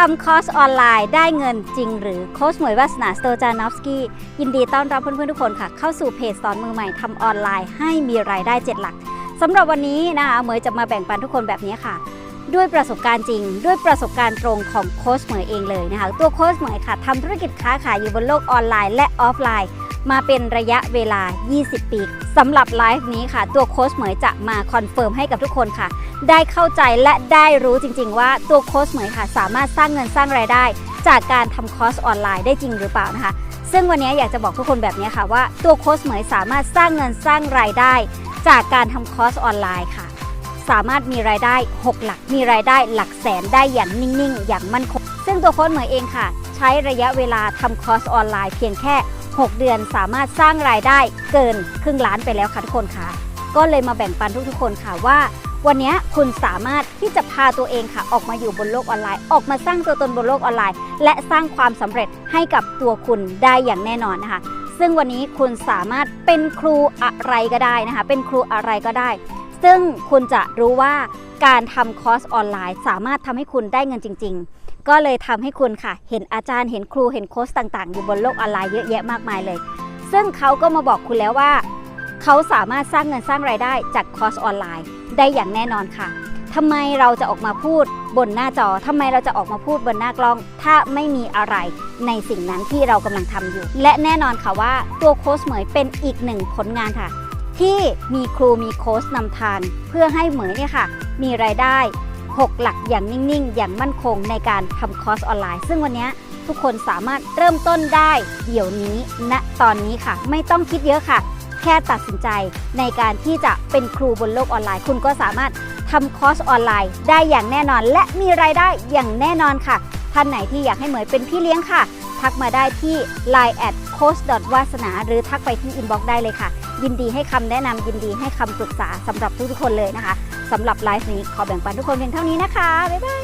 ทำคอร์สออนไลน์ได้เงินจริงหรือโค้ชหมวยวาสนาสโตจานอฟสกี้ยินดีต้อนรับเพื่อนๆทุกคนค่ะ เข้าสู่เพจสอนมือใหม่ทำออนไลน์ให้มีรายได้7หลักสำหรับวันนี้นะคะเหมยจะมาแบ่งปันทุกคนแบบนี้ค่ะ ด้วยประสบการณ์จริง ด้วยประสบการณ์ตรงของโค้ชเหมยเองเลยนะคะตัวโค้ชเหมยค่ะทำธุรกิจค้าขายอยู่บนโลกออนไลน์และออฟไลน์ มาเป็นระยะเวลา 20 ปีสำหรับไลฟ์นี้ค่ะ ตัวโค้ชเหมยจะมาคอนเฟิร์มให้กับทุกคนค่ะ ได้เข้าใจและได้รู้จริง ๆ ว่าตัวโค้ชเหมยค่ะ สามารถสร้างเงินสร้างรายได้ จากการทำคอร์สออนไลน์ได้จริงหรือเปล่านะคะ ซึ่งวันนี้อยากจะบอกทุกคนแบบนี้ค่ะว่าตัวโค้ชเหมยสามารถสร้างเงินสร้างรายได้ จากการทำคอร์สออนไลน์ค่ะ สามารถมีรายได้ 6 หลัก มีรายได้หลักแสนได้อย่างนิ่งๆ อย่างมั่นคง ซึ่งตัวโค้ชเหมยเองค่ะ ช้ระยะเวลาทำคอร์สออนไลน์เพียงแค่ 6 เดือนสามารถสร้างรายได้เกินครึ่งล้านไปแล้วค่ะทุกคนค่ะ ก็เลยมาแบ่งปันทุกๆคนค่ะว่า วันนี้คุณสามารถที่จะพาตัวเองค่ะ ออกมาอยู่บนโลกออนไลน์ ออกมาสร้างตัวตนบนโลกออนไลน์ และสร้างความสำเร็จให้กับตัวคุณได้อย่างแน่นอนนะคะ ซึ่งวันนี้คุณสามารถเป็นครูอะไรก็ได้นะคะ เป็นครูอะไรก็ได้ ซึ่งคุณจะรู้ว่าการทำคอร์สออนไลน์ สามารถทำให้คุณได้เงินจริง ๆ ก็เลยทำให้คุณค่ะ เห็นอาจารย์เห็นครูเห็นโค้ชต่างๆ อยู่บนโลกออนไลน์เยอะแยะมากมายเลย ซึ่งเขาก็มาบอกคุณแล้วว่า เขาสามารถสร้างเงินสร้างรายได้จากคอร์สออนไลน์ ได้อย่างแน่นอนค่ะทำไมเราจะออกมาพูดบนหน้าจอทำไมเราจะออกมาพูดบนหน้ากล้อง ถ้าไม่มีอะไรในสิ่งนั้นที่เรากำลังทำอยู่ และแน่นอนค่ะว่าตัวโค้ชเหมยเป็นอีกหนึ่งผลงานค่ะ ที่มีครูมีโค้ชนำทางเพื่อให้เหมยเนี่ยค่ะ มีรายได้ 6 หลักอย่างนิ่งๆ อย่างมั่นคงในการทำคอร์สออนไลน์ ซึ่งวันนี้ทุกคนสามารถเริ่มต้นได้เดี๋ยวนี้ณตอนนี้ค่ะ ไม่ต้องคิดเยอะค่ะ แค่ตัดสินใจในการที่จะเป็นครูบนโลกออนไลน์ คุณก็สามารถทำคอร์สออนไลน์ ได้อย่างแน่นอน และมีรายได้อย่างแน่นอนค่ะ ท่านไหนที่อยากให้เหมยเป็นพี่เลี้ยงค่ะ ทักมาได้ที่ line at coach วาสนาหรือทักไปที่ inbox ได้เลยค่ะ ยินดีให้คำแนะนำยินดีให้คำปรึกษาสำหรับทุกๆคนเลยนะคะ สำหรับไลฟ์นี้ขอแบ่งปันทุกคนเพียงเท่านี้นะคะ บ๊ายบาย